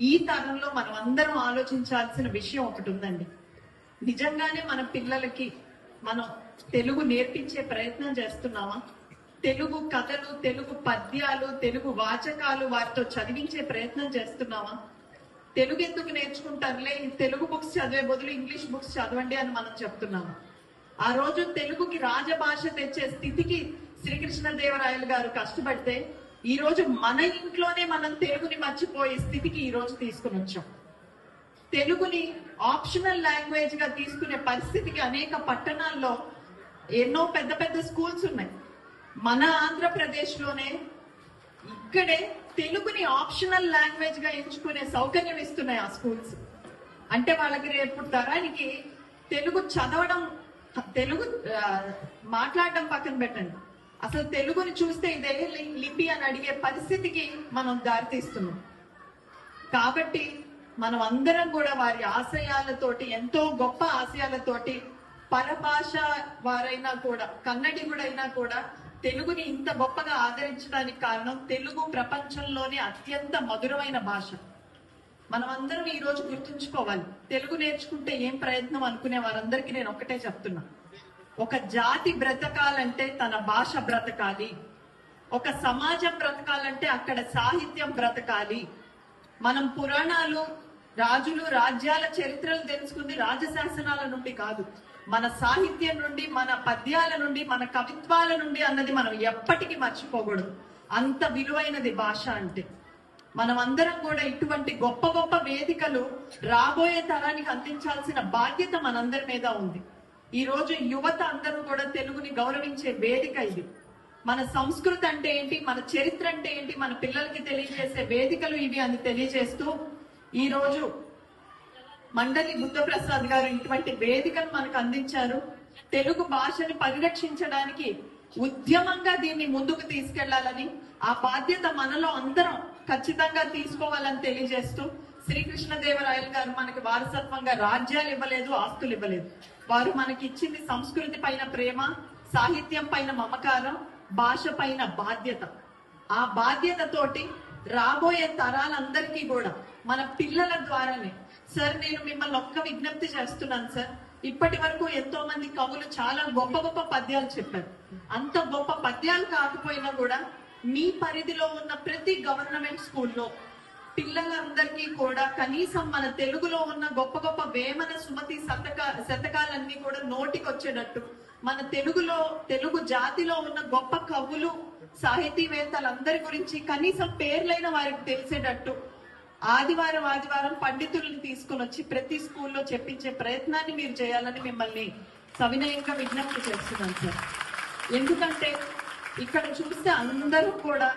ఈ తరంలో మనం అందరం ఆలోచించాల్సిన విషయం ఒకటి ఉందండి. నిజంగానే మన పిల్లలకి మనం తెలుగు నేర్పించే ప్రయత్నం చేస్తున్నామా? తెలుగు కథలు తెలుగు పద్యాలు తెలుగు వాచకాలు వారితో చదివించే ప్రయత్నం చేస్తున్నామా? తెలుగు ఎందుకు నేర్చుకుంటారులే? తెలుగు బుక్స్ చదివే బదులు ఇంగ్లీష్ బుక్స్ చదవండి అని మనం చెప్తున్నాము? ఆ రోజు తెలుగుకి రాజభాష తెచ్చే స్థితికి శ్రీకృష్ణదేవరాయలు గారు కష్టపడితే ఈ రోజు మన ఇంట్లోనే మనం తెలుగుని మర్చిపోయే స్థితికి ఈ రోజు తీసుకుని వచ్చాం. తెలుగుని ఆప్షనల్ లాంగ్వేజ్గా తీసుకునే పరిస్థితికి అనేక పట్టణాల్లో ఎన్నో పెద్ద పెద్ద స్కూల్స్ ఉన్నాయి. మన ఆంధ్రప్రదేశ్లోనే ఇక్కడే తెలుగుని ఆప్షనల్ లాంగ్వేజ్గా ఎంచుకునే సౌకర్యం ఇస్తున్నాయి ఆ స్కూల్స్ అంటే వాళ్ళకి రేపు తరానికి తెలుగు చదవడం తెలుగు మాట్లాడడం పక్కన పెట్టండి. అసలు తెలుగుని చూస్తే ఇదే లిపి అని అడిగే పరిస్థితికి మనం దారితీస్తున్నాం. కాబట్టి మనం అందరం కూడా వారి ఆశయాలతోటి ఎంతో గొప్ప ఆశయాలతోటి పరభాష వారైనా కూడా కన్నడిగుడైనా కూడా తెలుగుని ఇంత గొప్పగా ఆదరించడానికి కారణం తెలుగు ప్రపంచంలోనే అత్యంత మధురమైన భాష. మనం అందరం ఈ రోజు గుర్తుంచుకోవాలి. తెలుగు నేర్చుకుంటే ఏం ప్రయత్నం అనుకునే వారందరికీ నేను ఒకటే చెప్తున్నా. ఒక జాతి బ్రతకాలంటే తన భాష బ్రతకాలి. ఒక సమాజం బ్రతకాలంటే అక్కడ సాహిత్యం బ్రతకాలి. మనం పురాణాలు రాజులు రాజ్యాల చరిత్రలు తెలుసుకుంది రాజశాసనాల నుండి కాదు మన సాహిత్యం నుండి మన పద్యాల నుండి మన కవిత్వాల నుండి అన్నది మనం ఎప్పటికీ మర్చిపోకూడదు. అంత విలువైనది భాష అంటే. మనం అందరం కూడా ఇటువంటి గొప్ప గొప్ప వేదికలు రాబోయే తరానికి అందించాల్సిన బాధ్యత మనందరి మీద ఉంది. ఈ రోజు యువత అందరూ కూడా తెలుగుని గౌరవించే వేదిక ఇది. మన సంస్కృతి అంటే ఏంటి? మన చరిత్ర అంటే ఏంటి? మన పిల్లలకి తెలియజేసే వేదికలు ఇవి అని తెలియజేస్తూ ఈ రోజు మండలి బుద్ధప్రసాద్ గారు ఇటువంటి వేదికను మనకు అందించారు. తెలుగు భాషను పరిరక్షించడానికి ఉద్యమంగా దీన్ని ముందుకు తీసుకెళ్ళాలని ఆ బాధ్యత మనలో అందరం ఖచ్చితంగా తీసుకోవాలని తెలియజేస్తూ శ్రీకృష్ణదేవరాయలు గారు మనకి వారసత్వంగా రాజ్యాలు ఇవ్వలేదు ఆస్తులు ఇవ్వలేదు. వారు మనకి ఇచ్చింది సంస్కృతి పైన ప్రేమ సాహిత్యం పైన మమకారం భాష పైన బాధ్యత. ఆ బాధ్యతతోటి రాబోయే తరాలందరికీ కూడా మన పిల్లల ద్వారానే. సార్ నేను మిమ్మల్ని ఒక్క విజ్ఞప్తి చేస్తున్నాను సార్. ఇప్పటి వరకు ఎంతో మంది కవులు చాలా గొప్ప గొప్ప పద్యాలు చెప్పారు. అంత గొప్ప పద్యాలు కాకపోయినా కూడా మీ పరిధిలో ఉన్న ప్రతి గవర్నమెంట్ స్కూల్లో పిల్లలందరికీ కూడా కనీసం మన తెలుగులో ఉన్న గొప్ప గొప్ప వేమన సుమతి శతక శతకాలన్నీ కూడా నోటికి వచ్చేటట్టు మన తెలుగులో తెలుగు జాతిలో ఉన్న గొప్ప కవులు సాహితీవేత్తలందరి గురించి కనీసం పేర్లైన వారికి తెలిసేటట్టు ఆదివారం ఆదివారం పండితులను తీసుకుని వచ్చి ప్రతి స్కూల్లో చెప్పించే ప్రయత్నాన్ని మీరు చేయాలని మిమ్మల్ని సవినయంగా విజ్ఞప్తి చేస్తున్నాను సార్. ఎందుకంటే ఇక్కడ చూస్తే అందరూ కూడా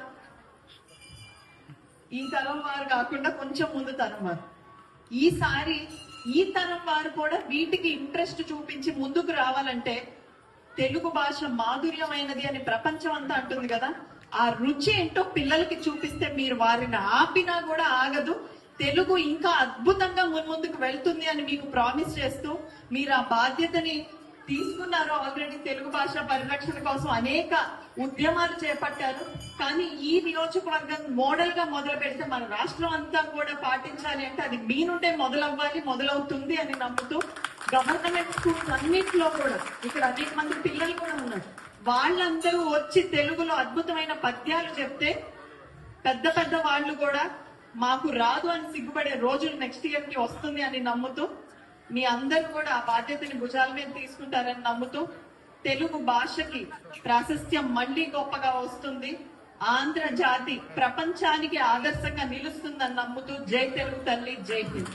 ఈ తరం వారు కాకుండా కొంచెం ముందు తరం వారు. ఈసారి ఈ తరం వారు కూడా వీటికి ఇంట్రెస్ట్ చూపించి ముందుకు రావాలంటే తెలుగు భాష మాధుర్యమైనది అని ప్రపంచం అంతా అంటుంది కదా. ఆ రుచి ఏంటో పిల్లలకి చూపిస్తే మీరు వారిని ఆపినా కూడా ఆగదు. తెలుగు ఇంకా అద్భుతంగా మున్ముందుకు వెళ్తుంది అని మీకు ప్రామిస్ చేస్తూ మీరు ఆ బాధ్యతని తీసుకున్నారు ఆల్రెడీ తెలుగు భాష పరిరక్షణ కోసం అనేక ఉద్యమాలు చేపట్టారు. కానీ ఈ నియోజకవర్గం మోడల్గా మొదలు పెడితే మన రాష్ట్రం అంతా కూడా పాటించాలి అంటే అది మీ నుండే మొదలవ్వాలి మొదలవుతుంది అని నమ్ముతూ గవర్నమెంట్ స్కూల్స్ అన్నింటిలో కూడా ఇక్కడ అనేక మంది పిల్లలు కూడా ఉన్నారు. వాళ్ళందరూ వచ్చి తెలుగులో అద్భుతమైన పద్యాలు చెప్తే పెద్ద పెద్ద వాళ్ళు కూడా మాకు రాదు అని సిగ్గుపడే రోజులు నెక్స్ట్ ఇయర్కి వస్తుంది అని నమ్ముతూ మీ అందరూ కూడా ఆ బాధ్యతని భుజాల మీద తీసుకుంటారని నమ్ముతూ తెలుగు భాషకి ప్రాశస్త్యం మళ్ళీ గొప్పగా వస్తుంది. ఆంధ్ర జాతి ప్రపంచానికి ఆదర్శంగా నిలుస్తుందని నమ్ముతూ జై తెలుగు తల్లి జై హింద్.